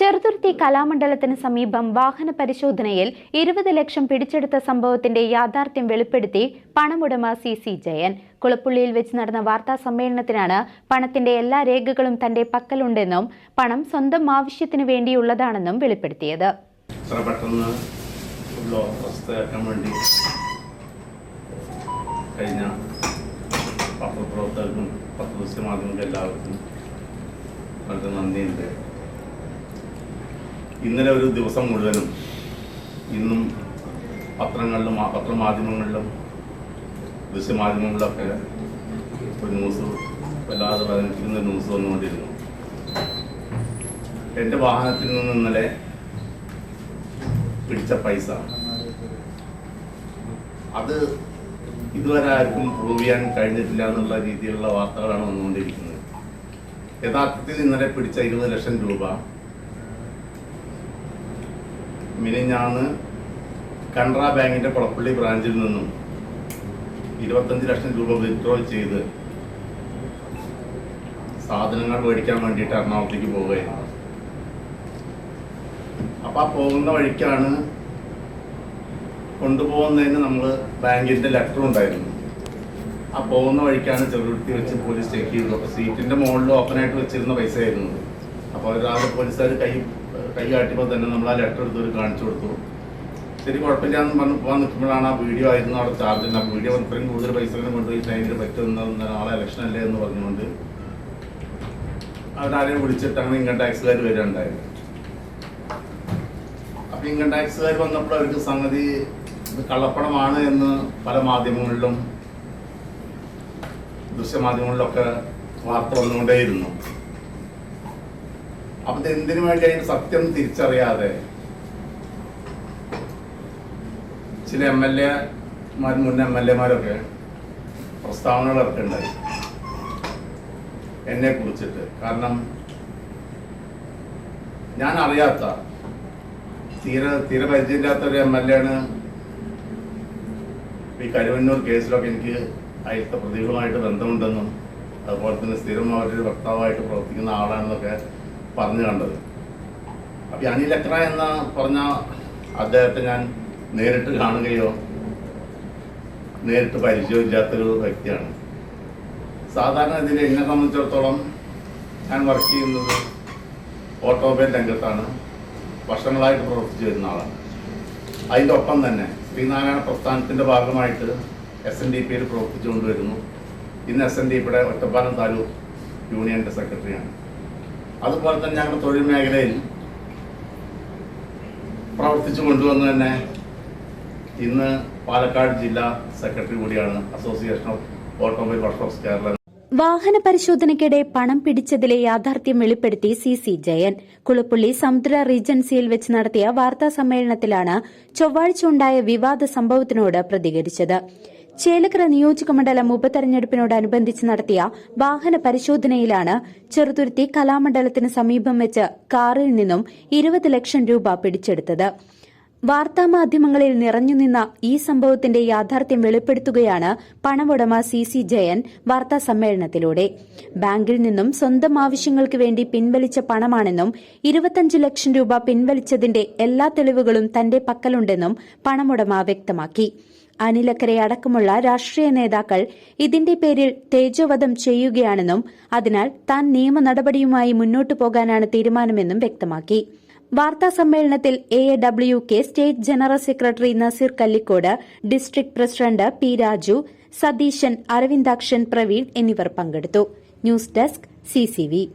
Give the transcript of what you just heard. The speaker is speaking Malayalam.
ചെറുതുരുത്തി കലാമണ്ഡലത്തിന് സമീപം വാഹന പരിശോധനയിൽ ഇരുപത് ലക്ഷം പിടിച്ചെടുത്ത സംഭവത്തിന്റെ യാഥാർത്ഥ്യം വെളിപ്പെടുത്തി പണമുടമ സി സി ജയൻ. കുളപ്പുള്ളിയിൽ വെച്ച് നടന്ന വാർത്താ സമ്മേളനത്തിനാണ് പണത്തിന്റെ എല്ലാ രേഖകളും തന്റെ പക്കലുണ്ടെന്നും പണം സ്വന്തം ആവശ്യത്തിനു വേണ്ടിയുള്ളതാണെന്നും വെളിപ്പെടുത്തിയത്. പത്രപ്രവർത്തകർക്കും പത്രദൃശ്യ മാധ്യമങ്ങൾക്കും എല്ലാവർക്കും വളരെ നന്ദിയുണ്ട്. ഇന്നലെ ഒരു ദിവസം മുഴുവനും ഇന്നും പത്രങ്ങളിലും പത്രമാധ്യമങ്ങളിലും ദൃശ്യമാധ്യമങ്ങളിലൊക്കെ ഒരു ന്യൂസ് വല്ലാതെ വേദനിപ്പിക്കുന്ന ന്യൂസ് വന്നുകൊണ്ടിരുന്നു. എന്റെ വാഹനത്തിൽ നിന്ന് ഇന്നലെ പിടിച്ച പൈസ. അത് ഇതുവരെ ആർക്കും പ്രൂവ് ചെയ്യാൻ കഴിഞ്ഞിട്ടില്ല എന്നുള്ള രീതിയിലുള്ള വാർത്തകളാണ് വന്നുകൊണ്ടിരിക്കുന്നത്. യഥാർത്ഥത്തിൽ ഇന്നലെ പിടിച്ച ഇരുപത് ലക്ഷം രൂപ മിനിഞ്ഞാന്ന് കനറ ബാങ്കിന്റെ കുളപ്പള്ളി ബ്രാഞ്ചിൽ നിന്നും ഇരുപത്തഞ്ച് ലക്ഷം രൂപ വിത്ഡ്രോ ചെയ്ത് സാധനങ്ങൾ മേടിക്കാൻ വേണ്ടിയിട്ട് എറണാകുളത്തേക്ക് പോവുകയായിരുന്നു അപ്പോൾ ആ പോകുന്ന വഴിക്കാണ് കൊണ്ടുപോകുന്നതിന് നമ്മൾ ബാങ്കിന്റെ ലെറ്റർ ഉണ്ടായിരുന്നു. ആ പോകുന്ന വഴിക്കാണ് ചെറുകുട്ടി വെച്ച് പോലീസ് ചെക്ക് ചെയ്തു അപ്പോൾ സീറ്റിന്റെ മുകളിൽ ഓപ്പണായിട്ട് വെച്ചിരുന്ന പൈസ ആയിരുന്നു അപ്പോൾ ഒരാൾ പോലീസുകാർ കൈ കൈ കാട്ടിയപ്പോൾ തന്നെ നമ്മൾ ആ ലെറ്റർ എടുത്ത് ഒരു കാണിച്ചു കൊടുത്തു. ശരി കുഴപ്പമില്ല എന്ന് പറഞ്ഞ് പോകാൻ നിൽക്കുമ്പോഴാണ് ആ വീഡിയോ ആയിരുന്നു അവിടെ ചാർജ് ആ വീഡിയോ ഇത്രയും കൂടുതൽ പൈസ കൊണ്ടുപോയി ടൈമിൽ പറ്റുന്ന നാളെ ഇലക്ഷൻ അല്ലേ എന്ന് പറഞ്ഞുകൊണ്ട് അവരാരെയും വിളിച്ചിട്ട് അങ്ങനെ ഇൻകം ടാക്സുകാർ വരികയുണ്ടായിരുന്നു അപ്പൊ ഇൻകം ടാക്സുകാർ വന്നപ്പോൾ അവർക്ക് സംഗതി ഇത് കള്ളപ്പണമാണ് എന്ന് പല മാധ്യമങ്ങളിലും ദൃശ്യമാധ്യമങ്ങളിലൊക്കെ വാർത്ത വന്നുകൊണ്ടേയിരുന്നു. അപ്പൊ എന്തിനു വേണ്ടി അതിന്റെ സത്യം തിരിച്ചറിയാതെ ചില എം എൽ എമാർ മുൻ എം എൽ എമാരൊക്കെ പ്രസ്താവനകൾ ഇറക്കുന്നുണ്ടായി. എന്നെ കുറിച്ചിട്ട്. കാരണം ഞാൻ അറിയാത്ത തീരെ തീരെ പരിചയമില്ലാത്ത ഒരു എം എൽ എ ആണ് ഈ കരുവന്നൂർ കേസിലൊക്കെ എനിക്ക് അതിലത്തെ പ്രതികളുമായിട്ട് ബന്ധമുണ്ടെന്നും അതുപോലെ തന്നെ സ്ഥിരം അവരുടെ വക്താവായിട്ട് പ്രവർത്തിക്കുന്ന ആളാണെന്നൊക്കെ പറഞ്ഞു കണ്ടത്. അപ്പൊ ഈ അനിൽ അക്ര എന്ന പറഞ്ഞ അദ്ദേഹത്തെ ഞാൻ നേരിട്ട് കാണുകയോ നേരിട്ട് പരിചയമില്ലാത്തൊരു വ്യക്തിയാണ്. സാധാരണ ഇതിൽ എന്നെ സംബന്ധിച്ചിടത്തോളം ഞാൻ വർക്ക് ചെയ്യുന്നത് ഓട്ടോമൊബൈൽ രംഗത്താണ്. വർഷങ്ങളായിട്ട് പ്രവർത്തിച്ചു വരുന്ന ആളാണ്. അതിന്റെ ഒപ്പം തന്നെ ശ്രീനാരായണ പ്രസ്ഥാനത്തിന്റെ ഭാഗമായിട്ട് എസ് എൻ ഡി പിയിൽ പ്രവർത്തിച്ചുകൊണ്ടുവരുന്നു ഇന്ന് എസ് എൻ ഡി പിയുടെ ഒറ്റപ്പാലം താലൂക്ക് യൂണിയന്റെ സെക്രട്ടറിയാണ് അതുപോലെ തന്നെ ഞങ്ങളുടെ തൊഴിൽ മേഖലയിൽ പ്രവർത്തിച്ചു കൊണ്ടുവന്ന് തന്നെ ഇന്ന് പാലക്കാട് ജില്ലാ സെക്രട്ടറി കൂടിയാണ് association of automobile workshops Kerala വാഹന പരിശോധനയ്ക്കിടെ പണം പിടിച്ചതിലെ യാഥാർത്ഥ്യം വെളിപ്പെടുത്തി സി സി ജയൻ. കുളപ്പുള്ളി സമുദ്ര റീജൻസിയിൽ വെച്ച് നടത്തിയ വാർത്താ സമ്മേളനത്തിലാണ് ചൊവ്വാഴ്ച ഉണ്ടായ വിവാദ സംഭവത്തിനോട് പ്രതികരിച്ചത്. ചേലക്കര നിയോജകമണ്ഡലം ഉപതെരഞ്ഞെടുപ്പിനോടനുബന്ധിച്ച് നടത്തിയ വാഹന പരിശോധനയിലാണ് ചെറുതുരുത്തി കലാമണ്ഡലത്തിന് സമീപം വെച്ച് കാറിൽ നിന്നും ഇരുപത് ലക്ഷം രൂപ പിടിച്ചെടുത്തത്. വാർത്താമാധ്യമങ്ങളിൽ നിറഞ്ഞുനിന്ന ഈ സംഭവത്തിന്റെ യാഥാർത്ഥ്യം വെളിപ്പെടുത്തുകയാണ് പണമുടമ സി സി ജയൻ വാർത്താ സമ്മേളനത്തിലൂടെ ബാങ്കിൽ നിന്നും സ്വന്തം ആവശ്യങ്ങൾക്ക് വേണ്ടി പിൻവലിച്ച പണമാണെന്നും ഇരുപത്തഞ്ച് ലക്ഷം രൂപ പിൻവലിച്ചതിന്റെ എല്ലാ തെളിവുകളും തന്റെ പക്കലുണ്ടെന്നും പണമുടമ വ്യക്തമാക്കി. അനിലക്കരെ അടക്കമുള്ള രാഷ്ട്രീയ നേതാക്കൾ ഇതിന്റെ പേരിൽ തേജോവധം ചെയ്യുകയാണെന്നും അതിനാൽ താൻ നിയമ നടപടിയുമായി മുന്നോട്ടു പോകാനാണ് തീരുമാനമെന്നും വ്യക്തമാക്കി. വാർത്താ സമ്മേളനത്തിൽ A A W K state general secretary Nazeer Kallikode district president P Raju Satheesan Aravindakshan Praveen എന്നിവർ പങ്കെടുത്തു. News desk CCV